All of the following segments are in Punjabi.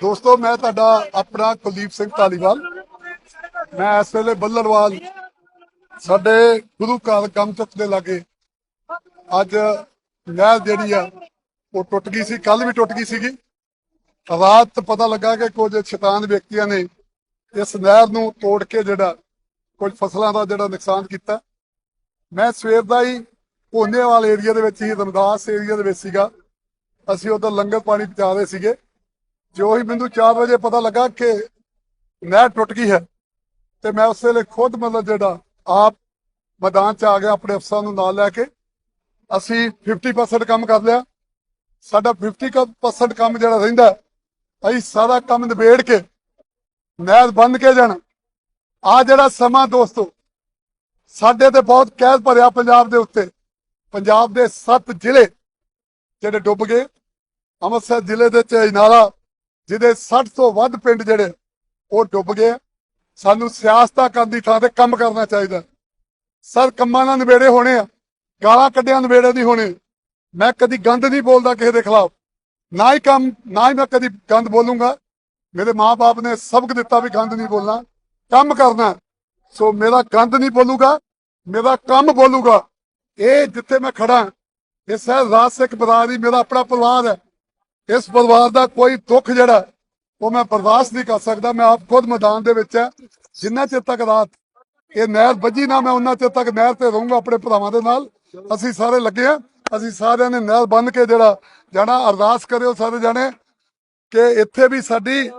ਦੋਸਤੋ, ਮੈਂ ਤੁਹਾਡਾ ਆਪਣਾ ਕੁਲਦੀਪ ਸਿੰਘ ਧਾਲੀਵਾਲ। ਮੈਂ ਇਸ ਵੇਲੇ ਬੱਲਰਵਾਲ ਸਾਡੇ ਗੁਰੂ ਘਰ ਗਮਚੁਕ ਦੇ ਲਾਗੇ। ਅੱਜ ਨਹਿਰ ਜਿਹੜੀ ਆ, ਉਹ ਟੁੱਟ ਗਈ ਸੀ ਕੱਲ ਵੀ ਟੁੱਟ ਗਈ ਸੀਗੀ। ਰਾਤ ਪਤਾ ਲੱਗਾ ਕਿ ਕੁਝ ਸ਼ੈਤਾਨ ਵਿਅਕਤੀਆਂ ਨੇ ਇਸ ਨਹਿਰ ਨੂੰ ਤੋੜ ਕੇ ਜਿਹੜਾ, ਕੁਝ ਫਸਲਾਂ ਦਾ ਜਿਹੜਾ ਨੁਕਸਾਨ ਕੀਤਾ। ਮੈਂ ਸਵੇਰ ਦਾ ਹੀ ਕੋਨੇਵਾਲ ਏਰੀਆ ਦੇ ਵਿੱਚ ਹੀ ਰਮਦਾਸ ਏਰੀਆ ਦੇ ਵਿੱਚ ਸੀਗਾ। ਅਸੀਂ ਉਧਰ ਲੰਗਰ ਪਾਣੀ ਪਹੁੰਚਾ ਰਹੇ ਸੀਗੇ। ਜੋ ਹੀ ਮੈਨੂੰ 4 ਵਜੇ ਪਤਾ ਲੱਗਾ ਕਿ ਨਹਿਰ ਟੁੱਟ ਗਈ ਹੈ, ਤੇ ਮੈਂ ਉਸ ਵੇਲੇ ਖੁਦ ਮਤਲਬ ਜਿਹੜਾ ਆਪ ਮੈਦਾਨ 'ਚ ਆ ਗਿਆ, ਆਪਣੇ ਅਫਸਰਾਂ ਨੂੰ ਨਾਲ ਲੈ ਕੇ। ਅਸੀਂ 50% ਕੰਮ ਕਰ ਲਿਆ। ਸਾਡਾ 50% ਕੰਮ ਜਿਹੜਾ ਰਹਿੰਦਾ ਅਸੀਂ ਸਾਰਾ ਕੰਮ ਨਿਬੇੜ ਕੇ ਨਹਿਰ ਬੰਦ ਕੇ ਜਾਣਾ। ਆ ਜਿਹੜਾ ਸਮਾਂ ਦੋਸਤੋ, ਸਾਡੇ ਤੇ ਬਹੁਤ ਕਹਿਰ ਭਰਿਆ ਪੰਜਾਬ ਦੇ ਉੱਤੇ। ਪੰਜਾਬ ਦੇ 7 ਜ਼ਿਲ੍ਹੇ ਜਿਹੜੇ ਡੁੱਬ ਗਏ। ਅੰਮ੍ਰਿਤਸਰ ਜ਼ਿਲ੍ਹੇ ਦੇ ਚ ਇਨਾਲਾ ਜਿਹਦੇ 60 ਤੋਂ ਵੱਧ ਪਿੰਡ ਜਿਹੜੇ ਉਹ ਡੁੱਬ ਗਏ। ਸਾਨੂੰ ਸਿਆਸਤਾਂ ਕਰਨ ਦੀ ਥਾਂ ਤੇ ਕੰਮ ਕਰਨਾ ਚਾਹੀਦਾ ਸਰ, ਕੰਮਾਂ ਨਾਲ ਨਿਬੇੜੇ ਹੋਣੇ ਆ, ਗਾਲਾਂ ਕੱਢਿਆਂ ਨਿਬੇੜੇ ਨਹੀਂ ਹੋਣੇ। ਮੈਂ ਕਦੀ ਗੰਦ ਨਹੀਂ ਬੋਲਦਾ ਕਿਸੇ ਦੇ ਖਿਲਾਫ। ਨਾ ਹੀ ਕੰਮ, ਨਾ ਹੀ ਮੈਂ ਕਦੀ ਗੰਦ ਬੋਲੂੰਗਾ। ਮੇਰੇ ਮਾਪੇ ਨੇ ਸਬਕ ਦਿੱਤਾ ਵੀ ਗੰਦ ਨਹੀਂ ਬੋਲਣਾ। ਕੰਮ ਕਰਨਾ ਸੋ ਮੇਰਾ ਗੰਦ ਨਹੀਂ ਬੋਲੂਗਾ, ਮੇਰਾ ਕੰਮ ਬੋਲੂਗਾ। ਇਹ ਜਿੱਥੇ ਮੈਂ ਖੜਾ ਇਹ ਸਹਿ ਰਾਜ ਸਿੱਖ ਬਰਾਦਰੀ, ਮੇਰਾ ਆਪਣਾ ਪਰਿਵਾਰ ਹੈ। ਇਸ ਪਰਿਵਾਰ ਦਾ ਕੋਈ ਦੁੱਖ ਜਿਹੜਾ, ਉਹ ਮੈਂ ਬਰਦਾਸ਼ਤ ਨਹੀਂ ਕਰ ਸਕਦਾ। ਮੈਂ ਆਪ ਖੁਦ ਮੈਦਾਨ ਦੇ ਵਿੱਚ ਹੈ। ਜਿੰਨਾ ਚਿਰ ਤੱਕ ਰਾਤ ਇਹ ਨਹਿਰ ਵੱਜੀ ਨਾ, ਮੈਂ ਉਹਨਾਂ ਚਿਰ ਤੱਕ ਨਹਿਰ ਤੇ ਰਹੂੰਗਾ ਆਪਣੇ ਭਰਾਵਾਂ ਦੇ ਨਾਲ। ਅਸੀਂ ਸਾਰੇ ਲੱਗੇ ਆ ਅਸੀਂ ਸਾਰਿਆਂ ਨੇ ਨਹਿਰ ਬੰਨ ਕੇ ਜਿਹੜਾ, ਜਾਣਾ, ਅਰਦਾਸ ਕਰਿਓ ਸਾਰੇ ਜਾਣੇ ਕਿ ਇੱਥੇ ਵੀ ਸਾਡੀ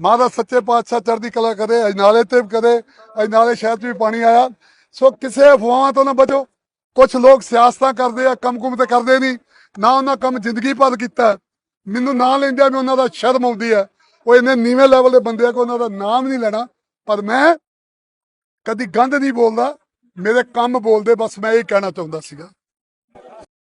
ਮਹਾਰਾਜ ਸੱਚੇ ਪਾਤਸ਼ਾਹ ਚੜ੍ਹਦੀ ਕਲਾ ਕਰੇ ਅਜਨਾਲੇ ਤੇ ਵੀ ਕਰੇ ਅਜਨਾਲੇ ਸ਼ਹਿਰ 'ਚ ਵੀ ਪਾਣੀ ਆਇਆ। ਸੋ ਕਿਸੇ ਅਫਵਾਹਾਂ ਤੋਂ ਨਾ ਬਚੋ। ਕੁਝ ਲੋਕ ਸਿਆਸਤਾਂ ਕਰਦੇ ਆ ਕੰਮ ਕੁਮ ਤੇ ਕਰਦੇ ਨਹੀਂ। ਨਾ ਉਹਨਾਂ ਕੰਮ ਜ਼ਿੰਦਗੀ ਭਰ ਕੀਤਾ। ਮੈਨੂੰ ਨਾਂ ਲੈਂਦਿਆਂ ਵੀ ਉਹਨਾਂ ਦਾ ਸ਼ਰਮ ਆਉਂਦੀ ਹੈ ਉਹ ਇੰਨੇ ਨੀਵੇਂ ਲੈਵਲ ਦੇ ਬੰਦੇ ਆ ਕਿ ਉਹਨਾਂ ਦਾ ਨਾਮ ਨਹੀਂ ਲੈਣਾ। ਪਰ ਮੈਂ ਕਦੀ ਗੰਦ ਨਹੀਂ ਬੋਲਦਾ, ਮੇਰੇ ਕੰਮ ਬੋਲਦੇ, ਬਸ ਮੈਂ ਇਹ ਕਹਿਣਾ ਚਾਹੁੰਦਾ ਸੀਗਾ।